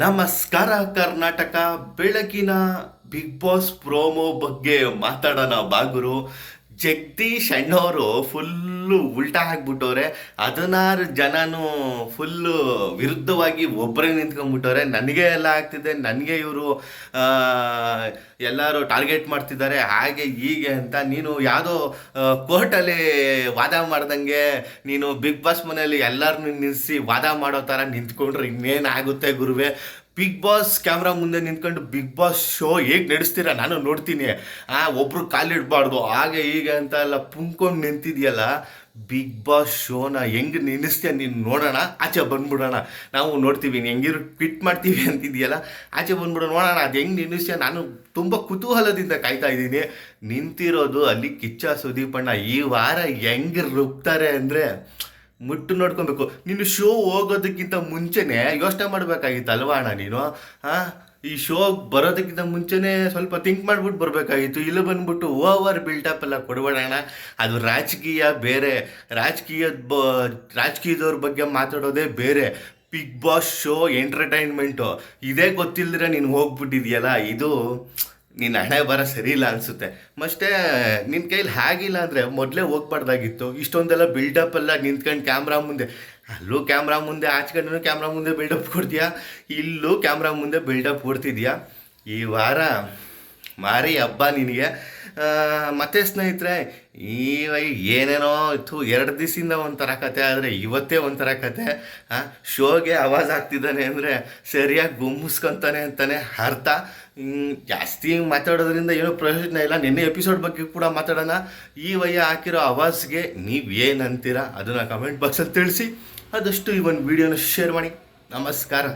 ನಮಸ್ಕಾರ ಕರ್ನಾಟಕ ಬೆಳಗಿನ big boss promo ಬಗ್ಗೆ ಮಾತಾಡೋಣ ಬಾಗುರು. ಜಗದೀಶ್ ಅಣ್ಣವರು ಫುಲ್ಲು ಉಲ್ಟಾ ಹಾಕ್ಬಿಟ್ಟವ್ರೆ ಹದಿನಾರು ಜನನು ಫುಲ್ಲು ವಿರುದ್ಧವಾಗಿ ಒಬ್ಬರೇ ನಿಂತ್ಕೊಂಡ್ಬಿಟ್ಟವ್ರೆ. ನನಗೆ ಎಲ್ಲ ಆಗ್ತಿದೆ, ನನಗೆ ಇವರು ಎಲ್ಲರೂ ಟಾರ್ಗೆಟ್ ಮಾಡ್ತಿದ್ದಾರೆ. ಹಾಗೆ ಹೀಗೆ ಅಂತ ನೀನು ಯಾವುದೋ ಕೋರ್ಟಲ್ಲಿ ವಾದ ಮಾಡ್ದಂಗೆ ನೀನು ಬಿಗ್ ಬಾಸ್ ಮನೆಯಲ್ಲಿ ಎಲ್ಲರನ್ನೂ ನಿಲ್ಲಿಸಿ ವಾದ ಮಾಡೋ ಥರ ನಿಂತ್ಕೊಂಡ್ರೆ ಇನ್ನೇನಾಗುತ್ತೆ ಗುರುವೆ? ಬಿಗ್ ಬಾಸ್ ಕ್ಯಾಮ್ರಾ ಮುಂದೆ ನಿಂತ್ಕೊಂಡು ಬಿಗ್ ಬಾಸ್ ಶೋ ಹೇಗೆ ನಡೆಸ್ತೀರಾ? ನಾನು ನೋಡ್ತೀನಿ. ಆ, ಒಬ್ರು ಕಾಲಿಡಬಾರ್ದು ಹಾಗೆ ಹೀಗೆ ಅಂತ ಎಲ್ಲ ಪುಂಕೊಂಡು ನಿಂತಿದೆಯಲ್ಲ ಬಿಗ್ ಬಾಸ್ ಶೋನ ಹೆಂಗೆ ನಿಲ್ಲಿಸ್ತೀಯ ನೀನು ನೋಡೋಣ? ಆಚೆ ಬಂದ್ಬಿಡೋಣ. ನಾವು ನೋಡ್ತೀವಿ ಹೆಂಗಿರು ಕ್ವಿಟ್ ಮಾಡ್ತೀವಿ ಅಂತಿದೆಯಲ್ಲ, ಆಚೆ ಬಂದ್ಬಿಡೋಣ ನೋಡೋಣ, ಅದು ಹೆಂಗೆ ನಿಲ್ಲಿಸ್ತೀಯ? ನಾನು ತುಂಬ ಕುತೂಹಲದಿಂದ ಕಾಯ್ತಾ ಇದ್ದೀನಿ. ನಿಂತಿರೋದು ಅಲ್ಲಿ ಕಿಚ್ಚ ಸುದೀಪಣ್ಣ ಈ ವಾರ ಹೆಂಗೆ ರುಬ್ತಾರೆ ಅಂದರೆ ಮುಟ್ಟು ನೋಡ್ಕೊಬೇಕು. ನೀನು ಶೋ ಹೋಗೋದಕ್ಕಿಂತ ಮುಂಚೆನೆ ಯೋಚನೆ ಮಾಡಬೇಕಾಗಿತ್ತು ಅಣ್ಣ ನೀನು? ಹಾಂ ಈ ಶೋ ಬರೋದಕ್ಕಿಂತ ಮುಂಚೆನೇ ಸ್ವಲ್ಪ ಥಿಂಕ್ ಮಾಡ್ಬಿಟ್ಟು ಬರಬೇಕಾಗಿತ್ತು. ಇಲ್ಲಿ ಬಂದ್ಬಿಟ್ಟು ಓವರ್ ಬಿಲ್ಟಪ್ ಎಲ್ಲ ಕೊಡಬೇಡಣ ಅದು ರಾಜಕೀಯ ಬೇರೆ. ರಾಜಕೀಯದ ಬ, ರಾಜಕೀಯದವ್ರ ಬಗ್ಗೆ ಮಾತಾಡೋದೇ ಬೇರೆ. ಬಿಗ್ ಬಾಸ್ ಶೋ ಎಂಟರ್ಟೈನ್ಮೆಂಟು ಇದೇ ಗೊತ್ತಿಲ್ಲದ್ರೆ ನೀನು ಹೋಗ್ಬಿಟ್ಟಿದ್ಯಲ್ಲ, ಇದು ನಿನ್ನ ಹಣೆ ಬರ ಸರಿ ಇಲ್ಲ ಅನಿಸುತ್ತೆ. ಮತ್ತೆ ನಿನ್ನ ಕೈಲಿ ಹಾಗಿಲ್ಲ ಅಂದರೆ ಮೊದಲೇ ಹೋಗ್ಬಾರ್ದಾಗಿತ್ತು. ಇಷ್ಟೊಂದೆಲ್ಲ ಬಿಲ್ಡಪ್ ಎಲ್ಲ ನಿಂತ್ಕೊಂಡು ಕ್ಯಾಮ್ರಾ ಮುಂದೆ. ಅಲ್ಲೂ ಕ್ಯಾಮ್ರಾ ಮುಂದೆ ಆಚ್ಕೊಂಡು ಕ್ಯಾಮ್ರಾ ಮುಂದೆ ಬಿಲ್ಡಪ್ ಕೊಡ್ತೀಯಾ? ಇಲ್ಲೂ ಕ್ಯಾಮ್ರಾ ಮುಂದೆ ಬಿಲ್ಡಪ್ ಕೊಡ್ತಿದ್ಯಾ? ಈ ವಾರ ಮಾರಿ ಹಬ್ಬ ನಿನಗೆ. ಮತ್ತೆ ಸ್ನೇಹಿತರೆ, ಈ ವೈ- ಏನೇನೋ ಇತ್ತು, ಎರಡು ದಿವಸದಿಂದ ಒಂಥರ ಕತೆ, ಆದರೆ ಇವತ್ತೇ ಒಂಥರ ಕತೆ. ಶೋಗೆ ಆವಾಜ್ ಆಗ್ತಿದ್ದಾನೆ ಅಂದರೆ ಸರಿಯಾಗಿ ಗುಮ್ಮಿಸ್ಕೊತಾನೆ ಅಂತಾನೆ ಅರ್ಥ. ಜಾಸ್ತಿ ಮಾತಾಡೋದ್ರಿಂದ ಏನೂ ಪ್ರಯೋಜನ ಇಲ್ಲ. ನಿನ್ನೆ ಎಪಿಸೋಡ್ ಬಗ್ಗೆ ಕೂಡ ಮಾತಾಡೋಣ. ಈ ವಯ್ಯ ಹಾಕಿರೋ ಆವಾಜ್ಗೆ ನೀವು ಅಂತೀರಾ ಅದನ್ನು ಕಮೆಂಟ್ ಬಾಕ್ಸಲ್ಲಿ ತಿಳಿಸಿ. ಆದಷ್ಟು ಈ ಒಂದು ವಿಡಿಯೋನ ಶೇರ್ ಮಾಡಿ. ನಮಸ್ಕಾರ.